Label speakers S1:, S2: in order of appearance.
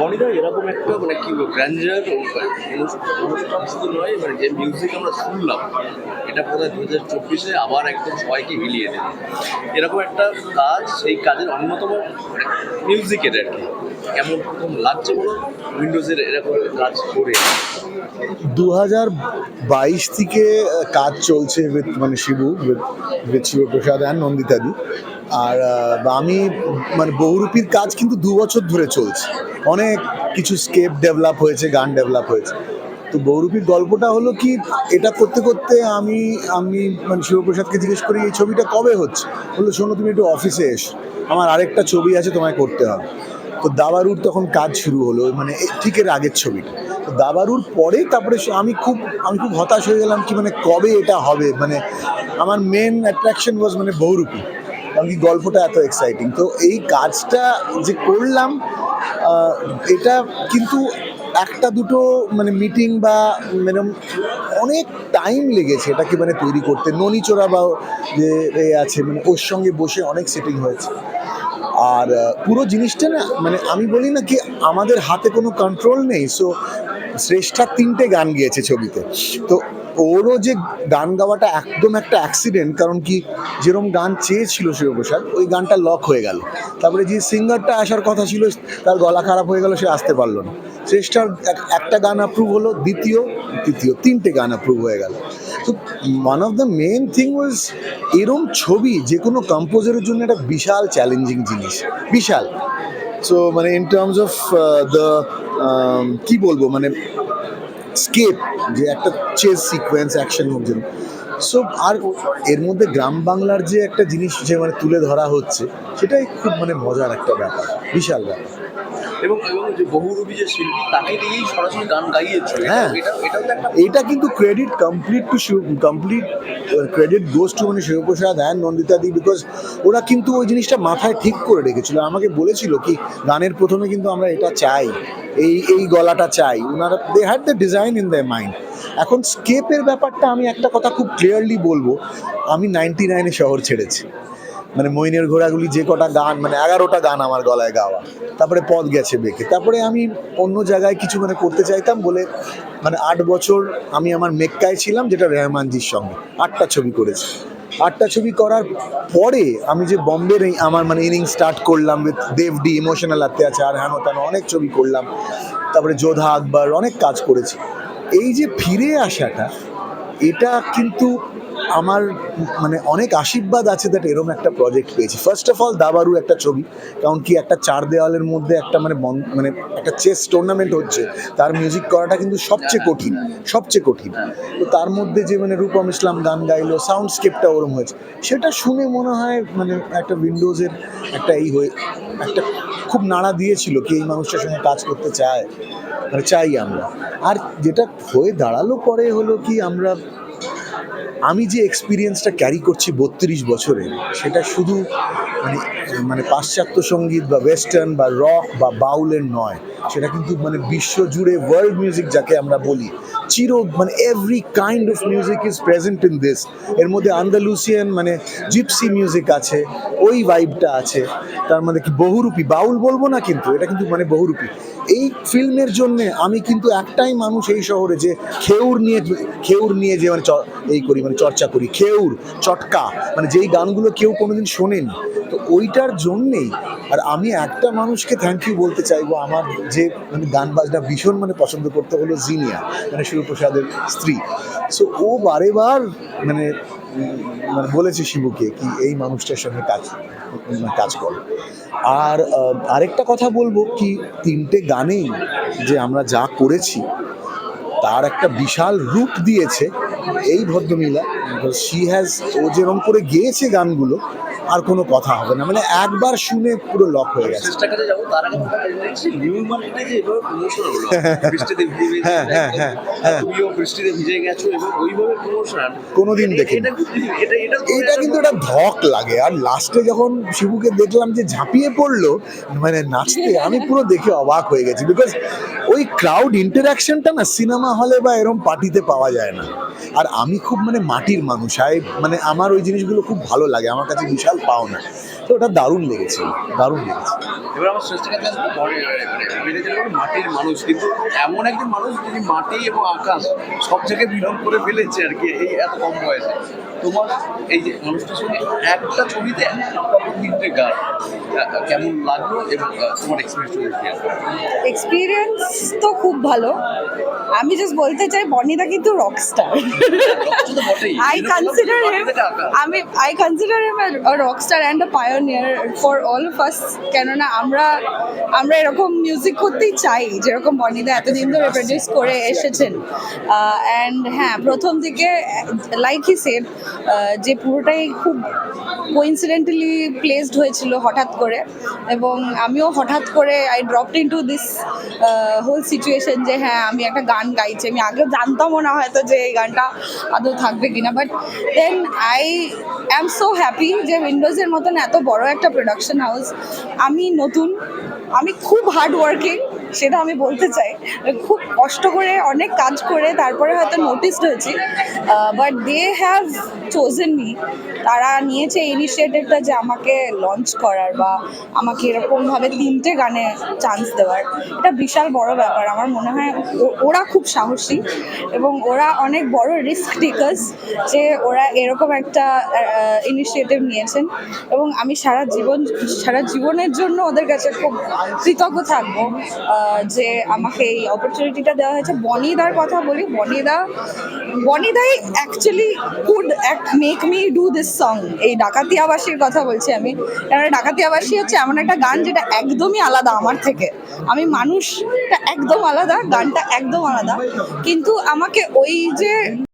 S1: বনিদা এরকম একটা মানে কি গ্র্যান্ডার অনুষ্ঠান শুধু নয় মানে যে মিউজিক আমরা শুনলাম, এটা বোধহয় দু হাজার চব্বিশে আবার একদম সবাইকে হিলিয়ে দেবে। এরকম একটা কাজ, সেই কাজের অন্যতম মিউজিকের আর কি। কেমন প্রথম লাগছে বলো? উইন্ডোজের এরকম কাজ করে।
S2: দু হাজার বাইশ থেকে কাজ চলছে উইথ মানে শিবু উইথ শিবপ্রসাদ অ্যান্ড নন্দিতাদি। আর আমি মানে বহুরূপীর কাজ কিন্তু দু বছর ধরে চলছে। অনেক কিছু স্কেপ ডেভেলপ হয়েছে, গান ডেভেলপ হয়েছে। তো বহুরূপীর গল্পটা হলো কি, এটা করতে করতে আমি আমি মানে শিবপ্রসাদকে জিজ্ঞেস করি, এই ছবিটা কবে হচ্ছে? বলল, শোনো, তুমি একটু অফিসে এসো। আমার আরেকটা ছবি আছে, তোমায় করতে হবে। তো দাবারুর তখন কাজ শুরু হলো মানে ঠিক এর আগের ছবিটা। তো দাবারুর পরে তারপরে আমি খুব আমি খুব হতাশ হয়ে গেলাম কি মানে কবে এটা হবে? মানে আমার মেন অ্যাট্রাকশন ওয়াজ মানে বহুরূপী। কারণ কি গল্পটা এত এক্সাইটিং তো এই কাজটা যে করলাম এটা কিন্তু একটা দুটো মানে মিটিং বা মানে অনেক টাইম লেগেছে এটাকে মানে তৈরি করতে। ননিচোরা বা যে আছে মানে ওর সঙ্গে বসে অনেক সেটিং হয়েছে। আর পুরো জিনিসটা না মানে আমি বলি না কি আমাদের হাতে কোনো কন্ট্রোল নেই। সো শ্রেষ্ঠা তিনটে গান গিয়েছে ছবিতে। তো ওরও যে গান গাওয়াটা একদম একটা অ্যাক্সিডেন্ট কারণ কি যেরকম গান চেয়েছিল শিবপ্রসাদ, ওই গানটা লক হয়ে গেল। তারপরে যে সিঙ্গারটা আসার কথা ছিল, তার গলা খারাপ হয়ে গেল, সে আসতে পারল না। শ্রেষ্ঠার এক- একটা গান অ্যাপ্রুভ হলো, দ্বিতীয়, তৃতীয়, তিনটে গান অ্যাপ্রুভ হয়ে গেল। তো one of the main thing was এরম ছবি, যে কোনো কম্পোজারের জন্য একটা বিশাল চ্যালেঞ্জিং জিনিস। বিশাল। সো মানে ইন টার্মস অফ দ্য কী বলব মানে স্কেপ যে একটা চেস সিকোয়েন্স অ্যাকশন যেন সো আর এর মধ্যে গ্রাম বাংলার যে একটা জিনিস যে মানে তুলে ধরা হচ্ছে, সেটাই খুব মানে মজার একটা ব্যাপার, বিশাল ব্যাপার।
S1: এবং এবং যে বহুরূপী যে শিল্পী তাকে দিয়েই সরাসরি গান গাইয়েছে। এটা-
S2: হ্যাঁ।
S1: এটা
S2: কিন্তু credit complete to complete credit goes to মানে শিবপ্রসাদ অ্যান্ড নন্দিতাদি বিকজ ওরা কিন্তু ওই জিনিসটা মাথায় ঠিক করে রেখেছিল। আমাকে বলেছিল কি গানের প্রথমে কিন্তু আমরা এটা চাই এই এই গলাটা চাই। ওনারা they had the design in the mind এখন স্কেপের ব্যাপারটা আমি একটা কথা খুব ক্লিয়ারলি বলব। আমি নাইনটি নাইনে শহর ছেড়েছি। মানে মইনের ঘোড়াগুলি যে কটা গান মানে এগারোটা গান আমার গলায় গাওয়া। তারপরে পথ গেছে বেঁকে। তারপরে আমি অন্য জায়গায় কিছু মানে করতে চাইতাম বলে মানে আট বছর আমি আমার মেক্কায় ছিলাম, যেটা রেহমানজির সঙ্গে। আটটা ছবি করেছি। আটটা ছবি করার পরে আমি যে বম্বের এই আমার মানে ইনিং স্টার্ট করলাম উইথ দেবডি ইমোশনাল অত্যাচার হেন তেন অনেক ছবি করলাম। তারপরে যোধা আকবর অনেক কাজ করেছি। এই যে ফিরে আসাটা, এটা কিন্তু আমার মানে অনেক আশীর্বাদ আছে দ্যাট এরম একটা প্রজেক্ট পেয়েছি। ফার্স্ট অফ অল দাবারু একটা ছবি, কারণ কি একটা চার দেওয়ালের মধ্যে একটা মানে মানে একটা চেস টুর্নামেন্ট হচ্ছে, তার মিউজিক করাটা কিন্তু সবচেয়ে কঠিন সবচেয়ে কঠিন। তো তার মধ্যে যে মানে রূপম ইসলাম গান গাইলো সাউন্ডস্কেপটা ওরম হয়েছে। সেটা শুনে মনে হয় মানে একটা উইন্ডোজের একটা এই হয়ে, একটা খুব নাড়া দিয়েছিল কি এই মানুষটার সঙ্গে কাজ করতে চায় মানে চাই আমরা। আর যেটা হয়ে দাঁড়াল পরে হলো কি আমরা আমি যে এক্সপিরিয়েন্সটা ক্যারি করছি বত্রিশ বছরে, সেটা শুধু মানে মানে পাশ্চাত্য সংগীত বা ওয়েস্টার্ন বা রক বা বাউলের নয়, সেটা কিন্তু মানে বিশ্ব জুড়ে ওয়ার্ল্ড মিউজিক যাকে আমরা বলি, চির মানে every kind of music is present in this এর মধ্যে আন্দালুসিয়ান মানে জিপসি মিউজিক আছে, ওই ভাইবটা আছে, তার মধ্যে কি বহুরূপী, বাউল বলব না কিন্তু, এটা কিন্তু মানে বহুরূপী। এই ফিল্মের জন্য আমি কিন্তু একটাই মানুষ এই শহরে যে খেউর নিয়ে খেউর নিয়ে যে মানে এই করি মানে চর্চা করি, খেউর, চটকা মানে যেই গানগুলো কেউ কোনোদিন শোনেনি। তো ওইটার জন্যেই, আর আমি একটা মানুষকে থ্যাংক ইউ বলতে চাইব, আমার যে মানে গান বাজনা ভীষণ মানে পছন্দ করতে হলো জিনিয়া মানে শিবপ্রসাদের স্ত্রী। সো ও বারে বার মানে মানে বলেছে শিবুকে কি এই মানুষটার সঙ্গে কাজ মানে কাজ করো। আর আরেকটা কথা বলব কি, তিনটে গানেই যে আমরা যা করেছি, তার একটা বিশাল রূপ দিয়েছে এই ভদ্রমহিলা। শি হ্যাজ ও যেরকম করে গেয়েছে গানগুলো আর কোনো কথা হবে না। মানে একবার শুনে পুরো লক হয়ে গেছে। হ্যাঁ, হ্যাঁ, হ্যাঁ, হ্যাঁ।
S1: ওইভাবে প্রমোশন
S2: কোনোদিন দেখিনি।
S1: এটা কিন্তু-
S2: একটা ধক লাগে। আর লাস্টে যখন শিবুকে দেখলাম যে ঝাঁপিয়ে পড়ল মানে নাচতে আমি পুরো দেখে অবাক হয়ে গেছি। বিকজ ওই ক্রাউড ইন্টারাকশনটা না সিনেমা হলে বা এরকম পার্টিতে পাওয়া যায় না। আর আমি খুব মানে মাটির মানুষ। আই মানে আমার ওই জিনিসগুলো খুব ভালো লাগে। আমার কাছে বিশাল পাওনা তো ওটা দারুণ লেগেছে দারুণ লেগেছে।
S1: এবার আমার শ্রেষ্ঠ কাছে আসবে পরে মানে মাটির মানুষ কিন্তু এমন একজন মানুষ যিনি মাটি এবং আকাশ সব থেকে মিলন করে ফেলেছে আর কি এই এত কম বয়সে। তোমার এই যে মানুষটার সঙ্গে একটা ছবিতে তিনটে গান কেমন লাগল এবং তোমার এক্সপিরিয়েন্স
S3: এক্সপিরিয়েন্স তো খুব ভালো। আমি জাস্ট বলতে চাই বনিদা কিন্তু রকস্টার
S1: তো বটেই।
S3: আই কনসিডার হিম আমি I consider him a rockstar and a pioneer for all of us কেননা আমরা আমরা এরকম মিউজিক করতেই চাই যেরকম বনিদা এতদিন ধরে প্রডিউস করে এসেছেন। অ্যান্ড হ্যাঁ প্রথম দিকে লাইক হি সেড যে পুরোটাই খুব কোইন্সিডেন্টালি প্লেসড হয়েছিল হঠাৎ করে। এবং আমিও হঠাৎ করে I dropped into this whole situation যে হ্যাঁ আমি একটা গান গাইছি। আমি আগেও জানতামও না হয়তো যে এই গানটা আদৌ থাকবে কিনা but then I am so happy যে উইন্ডোজের মতন এত বড় একটা প্রোডাকশন হাউস আমি নতুন, আমি খুব হার্ড ওয়ার্কিং সেটা আমি বলতে চাই। খুব কষ্ট করে অনেক কাজ করে তারপরে হয়তো নোটিসড হয়েছি but they have chosen me তারা নিয়েছে ইনিশিয়েটিভটা যে আমাকে লঞ্চ করার বা আমাকে এরকমভাবে তিনটে গানে চান্স দেওয়ার। এটা বিশাল বড় ব্যাপার। আমার মনে হয় ওরা খুব সাহসী এবং ওরা অনেক বড় রিস্ক টেকার্স যে ওরা এরকম একটা ইনিশিয়েটিভ নিয়েছেন এবং আমি সারা জীবন, সারা জীবনের জন্য ওদের কাছে খুব কৃতজ্ঞ থাকব। যে আমাকে এই অপরচুনিটিটা দেওয়া হয়েছে, বনিদার কথা বলি, বনিদা, বনিদাই actually could make me do this song এই ডাকাতিয়াবাসীর কথা বলছি আমি। কারণ ডাকাতিয়াবাসী হচ্ছে এমন একটা গান যেটা একদমই আলাদা আমার থেকে। আমি মানুষটা একদম আলাদা, গানটা একদম আলাদা। কিন্তু আমাকে ওই যে